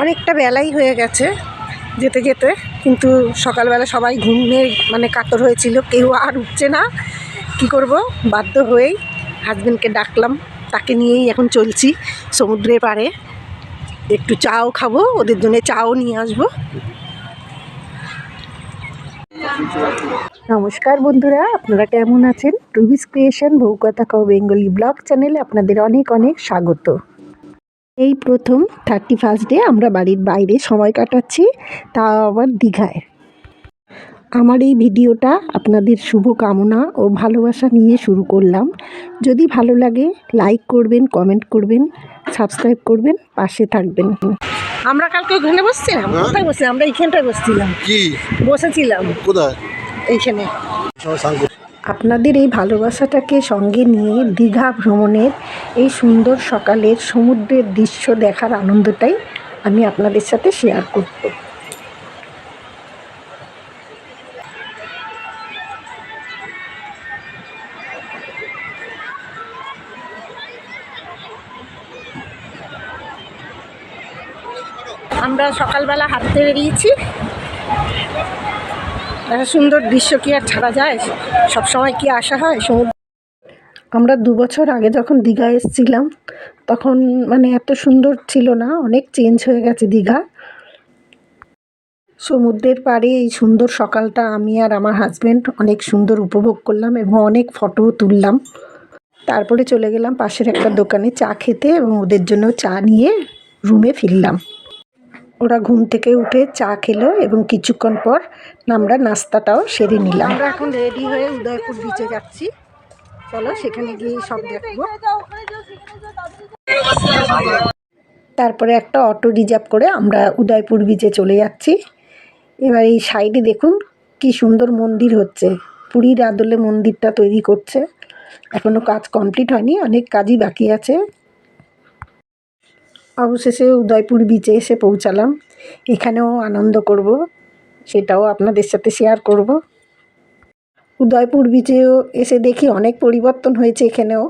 অনেকটা বেলাই হয়ে গেছে যেতে যেতে, কিন্তু সকালবেলা সবাই ঘুমে মানে কাতর হয়েছিল, কেউ আর উঠছে না। কি করব? বাধ্য হয়েই হাজব্যান্ডকে ডাকলাম, তাকে নিয়েই এখন চলছি সমুদ্রের পাড়ে। একটু চাও খাব, ওদের জন্য চাও নিয়ে আসব। নমস্কার বন্ধুরা, আপনারা কেমন আছেন? রুবিস ক্রিয়েশন ভৌকথা কাউ বেঙ্গলি ব্লগ চ্যানেলে আপনাদের অনেক অনেক স্বাগত। এই প্রথম থার্টি ফার্স্ট ডে আমরা বাড়ির বাইরে সময় কাটাচ্ছি তাও আবার দীঘায়। আমার এই ভিডিওটা আপনাদের শুভ কামনা ও ভালোবাসা নিয়ে শুরু করলাম। যদি ভালো লাগে লাইক করবেন কমেন্ট করবেন সাবস্ক্রাইব করবেন পাশে থাকবেন। আমরা কালকে ওখানে বসছিলাম। হ্যাঁ? কোথায় বসছি আমরা এইখানটায় বসছিলাম। কি? বসেছিলাম। কোথায়? এইখানে। আপনাদের এই ভালোবাসাটাকে সঙ্গে নিয়ে দীঘা ভ্রমণের এই সুন্দর সকালের সমুদ্রের দৃশ্য দেখার আনন্দটাই আমি আপনাদের সাথে শেয়ার করব। আমরা সকালবেলা হাঁটতে বেরিয়েছি। একটা সুন্দর দৃশ্য কি আর ছাড়া যায়? সব সময় কি আসা হয়? সমুদ্র আমরা দু বছর আগে যখন দীঘা এসেছিলাম, তখন মানে এত সুন্দর ছিল না? অনেক চেঞ্জ হয়ে গেছে দীঘা। সমুদ্রের পাড়ে এই সুন্দর সকালটা আমি আর আমার হাজব্যান্ড অনেক সুন্দর উপভোগ করলাম এবং অনেক ফটোও তুললাম। তারপরে চলে গেলাম পাশের একটা দোকানে চা খেতে এবং ওদের জন্য চা নিয়ে রুমে ফিরলাম। ওরা ঘুম থেকে উঠে চা খেলো এবং কিছুক্ষণ পর আমরা নাস্তাটাও সেরে নিলাম। আমরা এখন রেডি হয়ে উদয়পুর বিচে যাচ্ছি। চলো সেখানে গিয়ে সব দেখব। তারপরে একটা অটো রিজার্ভ করে আমরা উদয়পুর বিচে চলে যাচ্ছি। এবার এই সাইডে দেখুন কি সুন্দর মন্দির হচ্ছে। পুরীর আদলে মন্দিরটা তৈরি করছে। এখনও কাজ কমপ্লিট হয়নি অনেক কাজই বাকি আছে। অবশেষে উদয়পুর বিচে এসে পৌঁছালাম। এখানেও আনন্দ করব, সেটাও আপনাদের সাথে শেয়ার করব। উদয়পুর বিচেও এসে দেখি অনেক পরিবর্তন হয়েছে এখানেও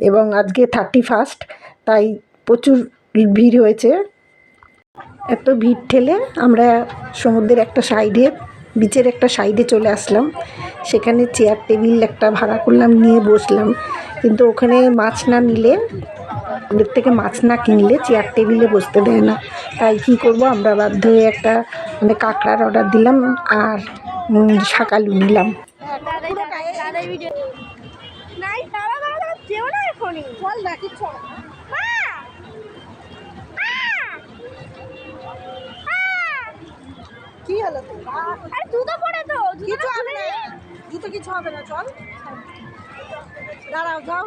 এবং আজকে থার্টি ফার্স্ট তাই প্রচুর ভিড় হয়েছে। এত ভিড় ঠেলে আমরা সমুদ্রের একটা সাইডে বিচের একটা সাইডে চলে আসলাম। সেখানে চেয়ার টেবিল একটা ভাড়া করলাম, নিয়ে বসলাম। কিন্তু ওখানে মাছ না নিলে ওদের থেকে মাছ না কিনলে চেয়ার টেবিলে বসতে দেয় না। তাই কী করব? আমরা বাধ্য হয়ে একটা মানে কাঁকড়ার অর্ডার দিলাম আর শাকালু নিলাম। চল না। কি হলো? আরে জুতো পরে তো কিছু হবে না। জুতো কিছু হবে না চল। দাঁড়াও যাও।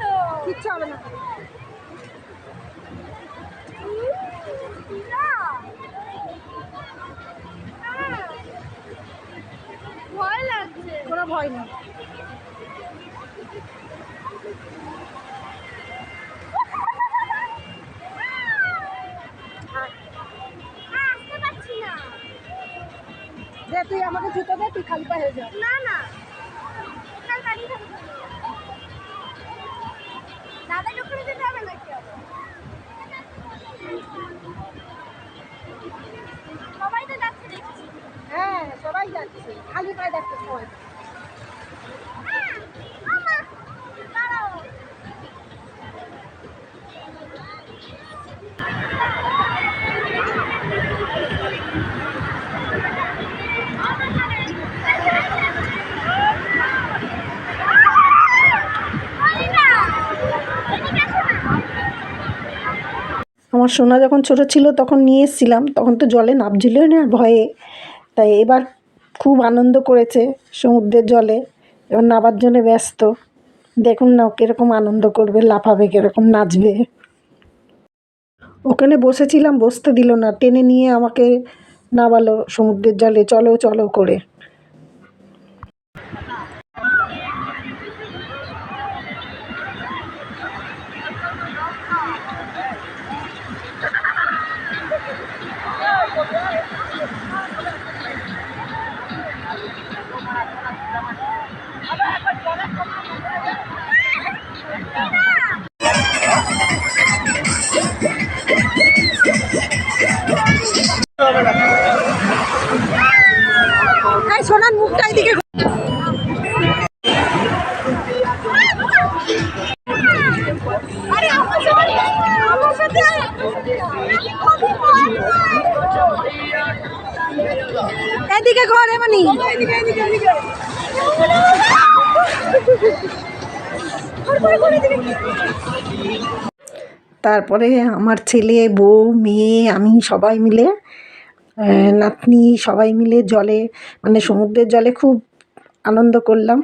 তো। কিচ্ছু হবে না। না। ভয় লাগছে। কোনো ভয় নেই। তুই আমাকে জুতো দে তুই খালি পায়ে হয়ে যা। না না। দাদা ওখানে যেতে হবে নাকি? সবাই তো যাচ্ছে দেখছি। হ্যাঁ সবাই যাচ্ছে। খালি পায়ে যাচ্ছে সবাই আমার সোনা যখন ছোট ছিল তখন নিয়ে এসেছিলাম, তখন তো জলে নামছিল না ভয়ে। তাই এবার খুব আনন্দ করেছে সমুদ্রের জলে, এবার নাবার জন্য ব্যস্ত। দেখুন না কীরকম আনন্দ করবে, লাফাবে, কীরকম নাচবে। ওখানে বসেছিলাম, বসতে দিল না, টেনে নিয়ে আমাকে নামালো সমুদ্রের জলে, চলো চলো করে। সোনার মুখটা এদিকে এদিকে ঘর এমনি তারপরে আমার ছেলে বউ মেয়ে আমি সবাই মিলে নাতনি সবাই মিলে জলে মানে সমুদ্রের জলে খুব আনন্দ করলাম।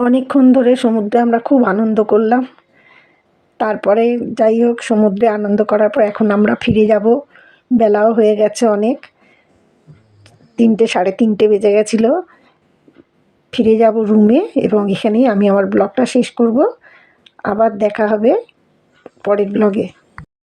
অনেকক্ষণ ধরে সমুদ্রে আমরা খুব আনন্দ করলাম। তারপরে যাই হোক, সমুদ্রে আনন্দ করার পর এখন আমরা ফিরে যাব। বেলাও হয়ে গেছে অনেক। তিনটে, সাড়ে তিনটে বেজে গেছিল। ফিরে যাব রুমে এবং এখানেই আমি আমার ব্লগটা শেষ করব। আবার দেখা হবে পরের ব্লগে।